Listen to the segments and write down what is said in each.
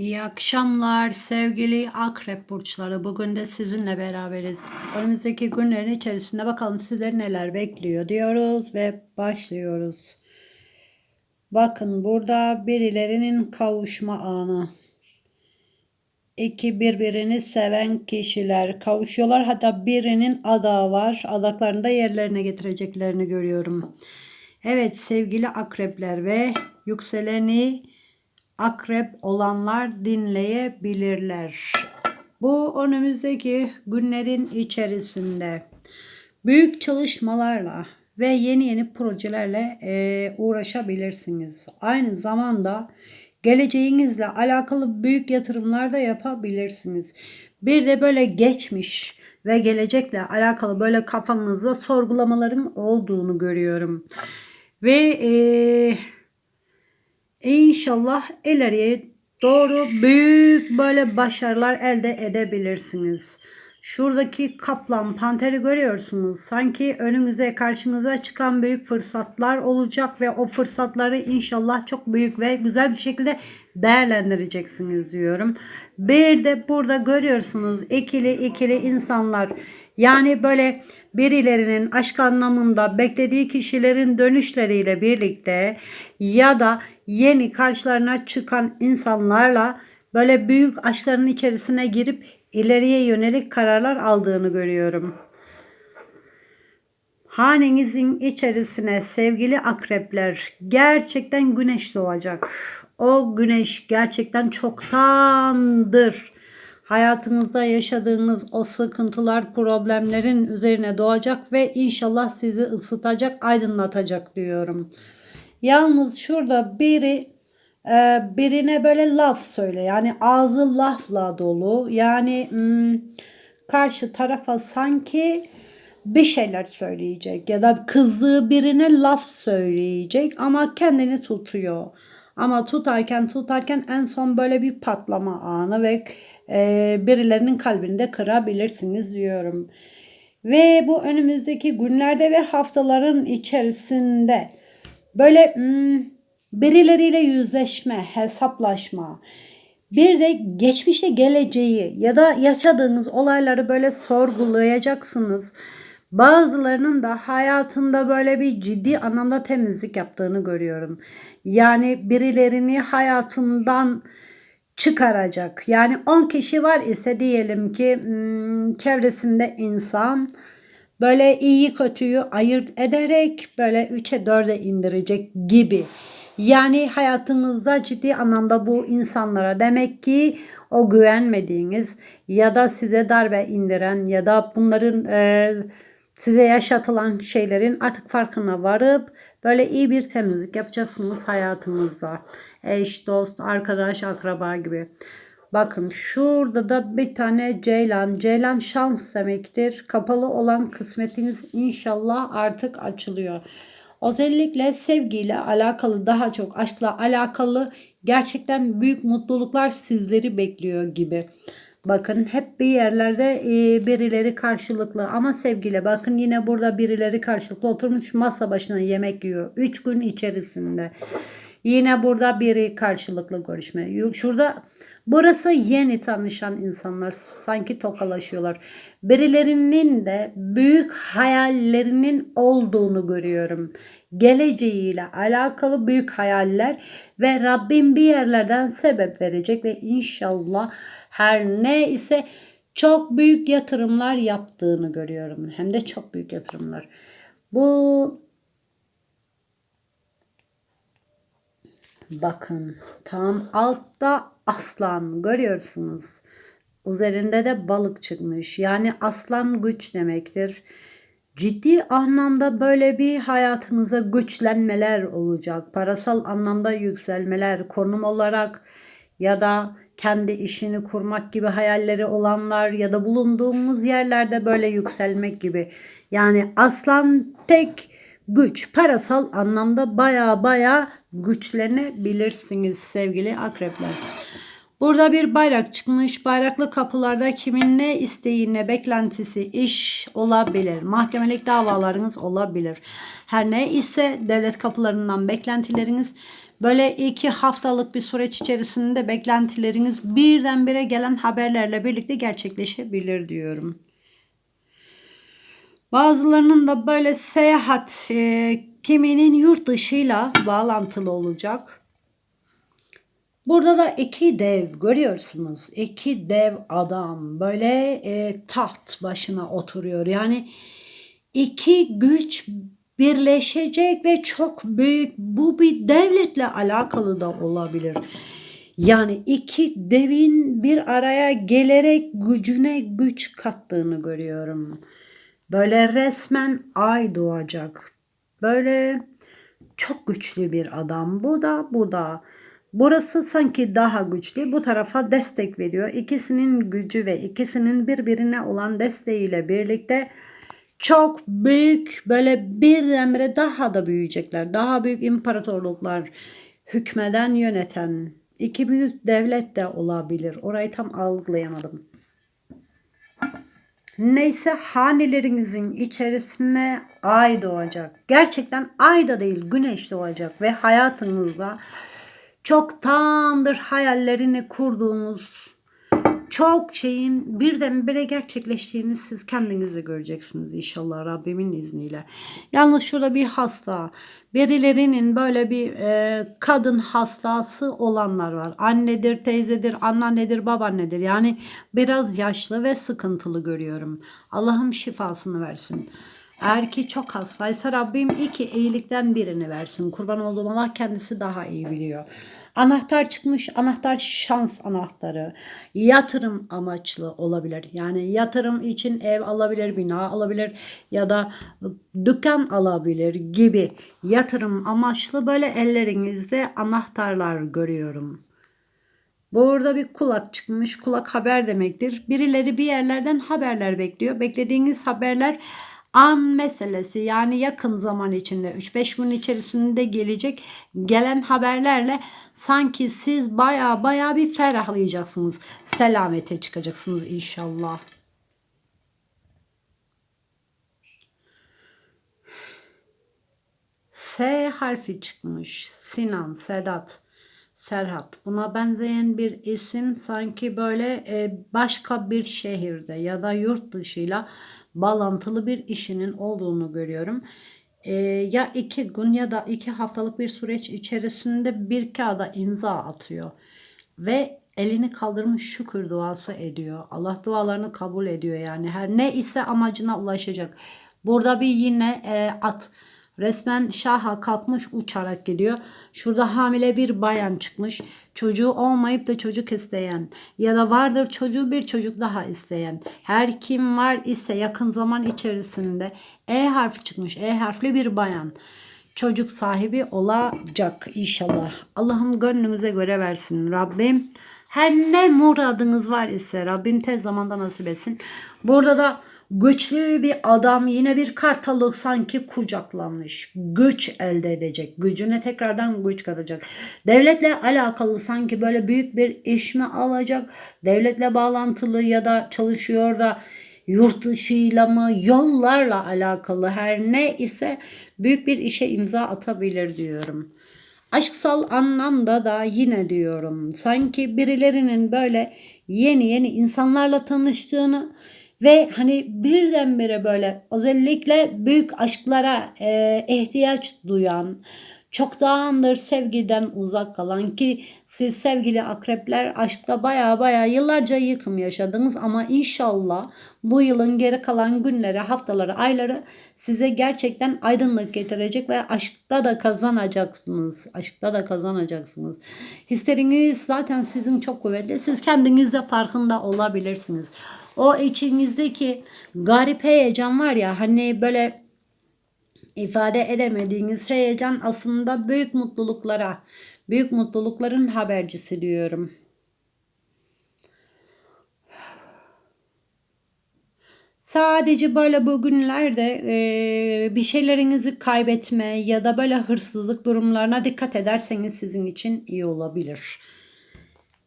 İyi akşamlar sevgili akrep burçları. Bugün de sizinle beraberiz. Önümüzdeki günlerin içerisinde bakalım sizleri neler bekliyor diyoruz ve başlıyoruz. Bakın burada birilerinin kavuşma anı. İki birbirini seven kişiler kavuşuyorlar. Hatta birinin adağı var. Adaklarını da yerlerine getireceklerini görüyorum. Evet sevgili akrepler ve yükseleni akrep olanlar dinleyebilirler. Bu önümüzdeki günlerin içerisinde büyük çalışmalarla ve yeni yeni projelerle e, uğraşabilirsiniz. Aynı zamanda geleceğinizle alakalı büyük yatırımlar da yapabilirsiniz. Bir de böyle geçmiş ve gelecekle alakalı böyle kafanızda sorgulamaların olduğunu görüyorum. Ve eee İnşallah ileriye doğru büyük böyle başarılar elde edebilirsiniz. Şuradaki kaplan panteri görüyorsunuz. Sanki önünüze karşınıza çıkan büyük fırsatlar olacak ve o fırsatları inşallah çok büyük ve güzel bir şekilde değerlendireceksiniz diyorum. Bir de burada görüyorsunuz ikili ikili insanlar yani böyle birilerinin aşk anlamında beklediği kişilerin dönüşleriyle birlikte ya da yeni karşılarına çıkan insanlarla böyle büyük aşkların içerisine girip ileriye yönelik kararlar aldığını görüyorum. Hanenizin içerisine sevgili akrepler gerçekten güneş doğacak. O güneş gerçekten çoktandır hayatınızda yaşadığınız o sıkıntılar, problemlerin üzerine doğacak ve inşallah sizi ısıtacak, aydınlatacak diyorum. Yalnız şurada biri e, birine böyle laf söyle. Yani ağzı lafla dolu. Yani hmm, karşı tarafa sanki bir şeyler söyleyecek ya da kızdığı birine laf söyleyecek ama kendini tutuyor. Ama tutarken tutarken en son böyle bir patlama anı ve birilerinin kalbini de kırabilirsiniz diyorum. Ve bu önümüzdeki günlerde ve haftaların içerisinde böyle hmm, birileriyle yüzleşme, hesaplaşma, bir de geçmişe geleceği ya da yaşadığınız olayları böyle sorgulayacaksınız. Bazılarının da hayatında böyle bir ciddi anlamda temizlik yaptığını görüyorum. Yani birilerini hayatından çıkaracak. Yani 10 kişi var ise diyelim ki hmm, çevresinde insan böyle iyi kötüyü ayırt ederek böyle 3'e 4'e indirecek gibi. Yani hayatınızda ciddi anlamda bu insanlara demek ki o güvenmediğiniz ya da size darbe indiren ya da bunların e, size yaşatılan şeylerin artık farkına varıp böyle iyi bir temizlik yapacaksınız hayatınızda. Eş, dost, arkadaş, akraba gibi. Bakın şurada da bir tane ceylan. Ceylan şans demektir. Kapalı olan kısmetiniz inşallah artık açılıyor. Özellikle sevgiyle alakalı daha çok aşkla alakalı gerçekten büyük mutluluklar sizleri bekliyor gibi. Bakın hep bir yerlerde e, birileri karşılıklı ama sevgili bakın yine burada birileri karşılıklı oturmuş masa başına yemek yiyor. 3 gün içerisinde. Yine burada biri karşılıklı görüşme. Şurada burası yeni tanışan insanlar sanki tokalaşıyorlar. Birilerinin de büyük hayallerinin olduğunu görüyorum. Geleceğiyle alakalı büyük hayaller ve Rabbim bir yerlerden sebep verecek ve inşallah her ne ise çok büyük yatırımlar yaptığını görüyorum. Hem de çok büyük yatırımlar. Bu bakın tam altta aslan görüyorsunuz. Üzerinde de balık çıkmış. Yani aslan güç demektir. Ciddi anlamda böyle bir hayatınıza güçlenmeler olacak. Parasal anlamda yükselmeler, konum olarak ya da kendi işini kurmak gibi hayalleri olanlar ya da bulunduğumuz yerlerde böyle yükselmek gibi. Yani aslan tek güç parasal anlamda baya baya güçlenebilirsiniz sevgili akrepler. Burada bir bayrak çıkmış. Bayraklı kapılarda kimin ne isteği ne beklentisi iş olabilir. Mahkemelik davalarınız olabilir. Her ne ise devlet kapılarından beklentileriniz Böyle iki haftalık bir süreç içerisinde beklentileriniz birdenbire gelen haberlerle birlikte gerçekleşebilir diyorum. Bazılarının da böyle seyahat e, kiminin yurt dışıyla bağlantılı olacak. Burada da iki dev görüyorsunuz. İki dev adam böyle e, taht başına oturuyor. Yani iki güç birleşecek ve çok büyük bu bir devletle alakalı da olabilir. Yani iki devin bir araya gelerek gücüne güç kattığını görüyorum. Böyle resmen ay doğacak. Böyle çok güçlü bir adam. Bu da bu da. Burası sanki daha güçlü. Bu tarafa destek veriyor. İkisinin gücü ve ikisinin birbirine olan desteğiyle birlikte çok büyük böyle birdenbire daha da büyüyecekler. Daha büyük imparatorluklar hükmeden yöneten iki büyük devlet de olabilir. Orayı tam algılayamadım. Neyse hanelerinizin içerisine ay doğacak. Gerçekten ay da değil güneş doğacak ve hayatınızda çoktandır hayallerini kurduğunuz çok şeyin birdenbire gerçekleştiğini siz kendiniz de göreceksiniz inşallah Rabbimin izniyle. Yalnız şurada bir hasta, birilerinin böyle bir e, kadın hastası olanlar var. Annedir, teyzedir, anneannedir, babaannedir. Yani biraz yaşlı ve sıkıntılı görüyorum. Allah'ım şifasını versin. Eğer ki çok hastaysa Rabbim iki iyilikten birini versin. Kurban olduğum Allah kendisi daha iyi biliyor. Anahtar çıkmış. Anahtar şans anahtarı. Yatırım amaçlı olabilir. Yani yatırım için ev alabilir, bina alabilir ya da dükkan alabilir gibi yatırım amaçlı böyle ellerinizde anahtarlar görüyorum. Burada bir kulak çıkmış. Kulak haber demektir. Birileri bir yerlerden haberler bekliyor. Beklediğiniz haberler an meselesi yani yakın zaman içinde 3-5 gün içerisinde gelecek gelen haberlerle sanki siz baya baya bir ferahlayacaksınız. Selamete çıkacaksınız inşallah. S harfi çıkmış. Sinan, Sedat, Serhat. Buna benzeyen bir isim sanki böyle e, başka bir şehirde ya da yurt dışıyla bağlantılı bir işinin olduğunu görüyorum. E, ya iki gün ya da iki haftalık bir süreç içerisinde bir kağıda imza atıyor. Ve elini kaldırmış şükür duası ediyor. Allah dualarını kabul ediyor yani. Her ne ise amacına ulaşacak. Burada bir yine e, at Resmen şaha kalkmış uçarak gidiyor. Şurada hamile bir bayan çıkmış. Çocuğu olmayıp da çocuk isteyen ya da vardır çocuğu bir çocuk daha isteyen. Her kim var ise yakın zaman içerisinde E harfi çıkmış. E harfli bir bayan çocuk sahibi olacak inşallah. Allah'ım gönlünüze göre versin Rabbim. Her ne muradınız var ise Rabbim tez zamanda nasip etsin. Burada da Güçlü bir adam yine bir kartalı sanki kucaklanmış. Güç elde edecek. Gücüne tekrardan güç katacak. Devletle alakalı sanki böyle büyük bir iş mi alacak? Devletle bağlantılı ya da çalışıyor da yurt dışıyla mı yollarla alakalı her ne ise büyük bir işe imza atabilir diyorum. Aşksal anlamda da yine diyorum sanki birilerinin böyle yeni yeni insanlarla tanıştığını ve hani birdenbire böyle özellikle büyük aşklara e, ihtiyaç duyan, çoktandır sevgiden uzak kalan ki siz sevgili akrepler aşkta baya baya yıllarca yıkım yaşadınız ama inşallah bu yılın geri kalan günleri, haftaları, ayları size gerçekten aydınlık getirecek ve aşkta da kazanacaksınız. Aşkta da kazanacaksınız. Hisleriniz zaten sizin çok kuvvetli. Siz kendiniz de farkında olabilirsiniz. O içinizdeki garip heyecan var ya hani böyle ifade edemediğiniz heyecan aslında büyük mutluluklara, büyük mutlulukların habercisi diyorum. Sadece böyle bugünlerde e, bir şeylerinizi kaybetme ya da böyle hırsızlık durumlarına dikkat ederseniz sizin için iyi olabilir.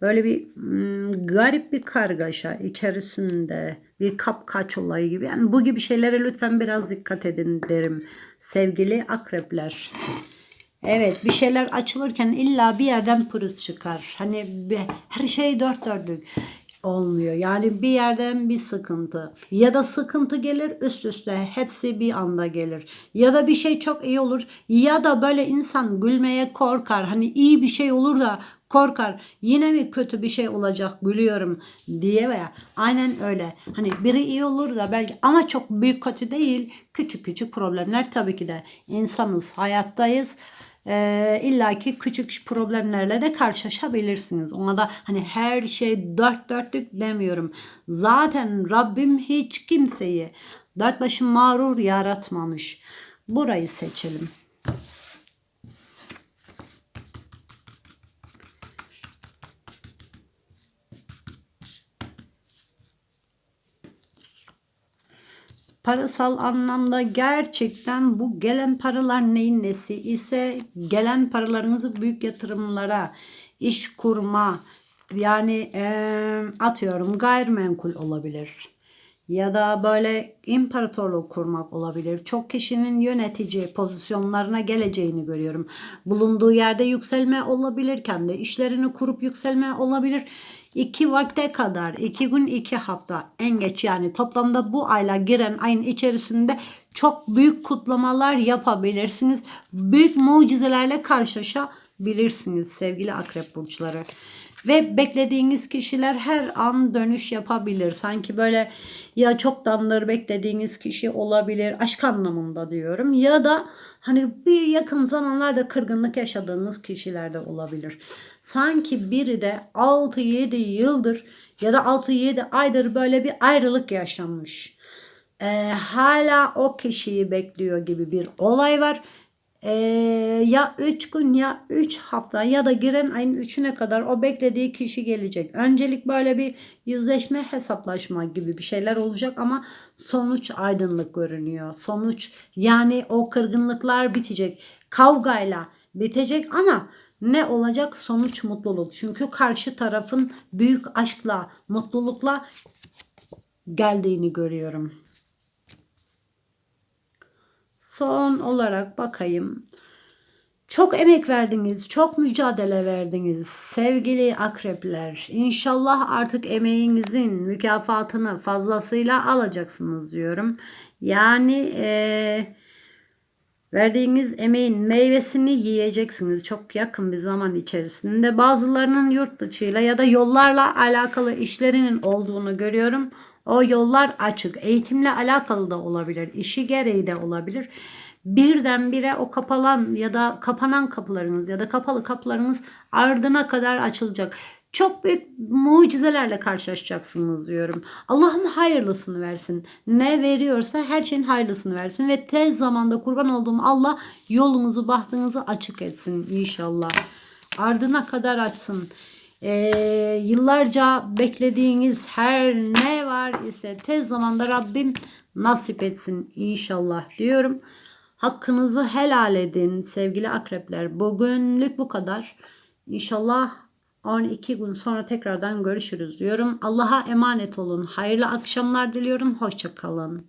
Böyle bir garip bir kargaşa içerisinde bir kapkaç olayı gibi. Yani bu gibi şeylere lütfen biraz dikkat edin derim sevgili akrepler. Evet bir şeyler açılırken illa bir yerden pürüz çıkar. Hani bir- her şey dört dörtlük olmuyor. Yani bir yerden bir sıkıntı ya da sıkıntı gelir üst üste hepsi bir anda gelir. Ya da bir şey çok iyi olur ya da böyle insan gülmeye korkar. Hani iyi bir şey olur da korkar. Yine mi kötü bir şey olacak gülüyorum diye veya aynen öyle. Hani biri iyi olur da belki ama çok büyük kötü değil. Küçük küçük problemler tabii ki de insanız, hayattayız. Ee, İlla ki küçük problemlerle de karşılaşabilirsiniz. Ona da hani her şey dört dörtlük demiyorum. Zaten Rabbim hiç kimseyi dört başı mağrur yaratmamış. Burayı seçelim. Parasal anlamda gerçekten bu gelen paralar neyin nesi ise gelen paralarınızı büyük yatırımlara, iş kurma yani eee, atıyorum gayrimenkul olabilir. Ya da böyle imparatorluk kurmak olabilir. Çok kişinin yönetici pozisyonlarına geleceğini görüyorum. Bulunduğu yerde yükselme olabilir. Kendi işlerini kurup yükselme olabilir. İki vakte kadar, iki gün, iki hafta en geç yani toplamda bu ayla giren ayın içerisinde çok büyük kutlamalar yapabilirsiniz. Büyük mucizelerle karşılaşabilirsiniz sevgili akrep burçları. Ve beklediğiniz kişiler her an dönüş yapabilir. Sanki böyle ya çoktandır beklediğiniz kişi olabilir. Aşk anlamında diyorum. Ya da hani bir yakın zamanlarda kırgınlık yaşadığınız kişiler de olabilir. Sanki biri de 6-7 yıldır ya da 6-7 aydır böyle bir ayrılık yaşanmış. Ee, hala o kişiyi bekliyor gibi bir olay var. Ee, ya 3 gün ya 3 hafta ya da giren ayın 3'üne kadar o beklediği kişi gelecek. Öncelik böyle bir yüzleşme hesaplaşma gibi bir şeyler olacak ama sonuç aydınlık görünüyor. Sonuç yani o kırgınlıklar bitecek. Kavgayla bitecek ama ne olacak? Sonuç mutluluk. Çünkü karşı tarafın büyük aşkla, mutlulukla geldiğini görüyorum. Son olarak bakayım. Çok emek verdiniz, çok mücadele verdiniz sevgili akrepler. İnşallah artık emeğinizin mükafatını fazlasıyla alacaksınız diyorum. Yani eee Verdiğiniz emeğin meyvesini yiyeceksiniz çok yakın bir zaman içerisinde. Bazılarının yurt dışıyla ya da yollarla alakalı işlerinin olduğunu görüyorum. O yollar açık. Eğitimle alakalı da olabilir. işi gereği de olabilir. Birdenbire o kapalan ya da kapanan kapılarınız ya da kapalı kapılarınız ardına kadar açılacak. Çok büyük mucizelerle karşılaşacaksınız diyorum. Allah'ım hayırlısını versin. Ne veriyorsa her şeyin hayırlısını versin ve tez zamanda kurban olduğum Allah yolunuzu bahtınızı açık etsin inşallah. Ardına kadar açsın. Ee, yıllarca beklediğiniz her ne var ise tez zamanda Rabbim nasip etsin inşallah diyorum. Hakkınızı helal edin sevgili akrepler. Bugünlük bu kadar. İnşallah 12 gün sonra tekrardan görüşürüz diyorum. Allah'a emanet olun. Hayırlı akşamlar diliyorum. Hoşçakalın.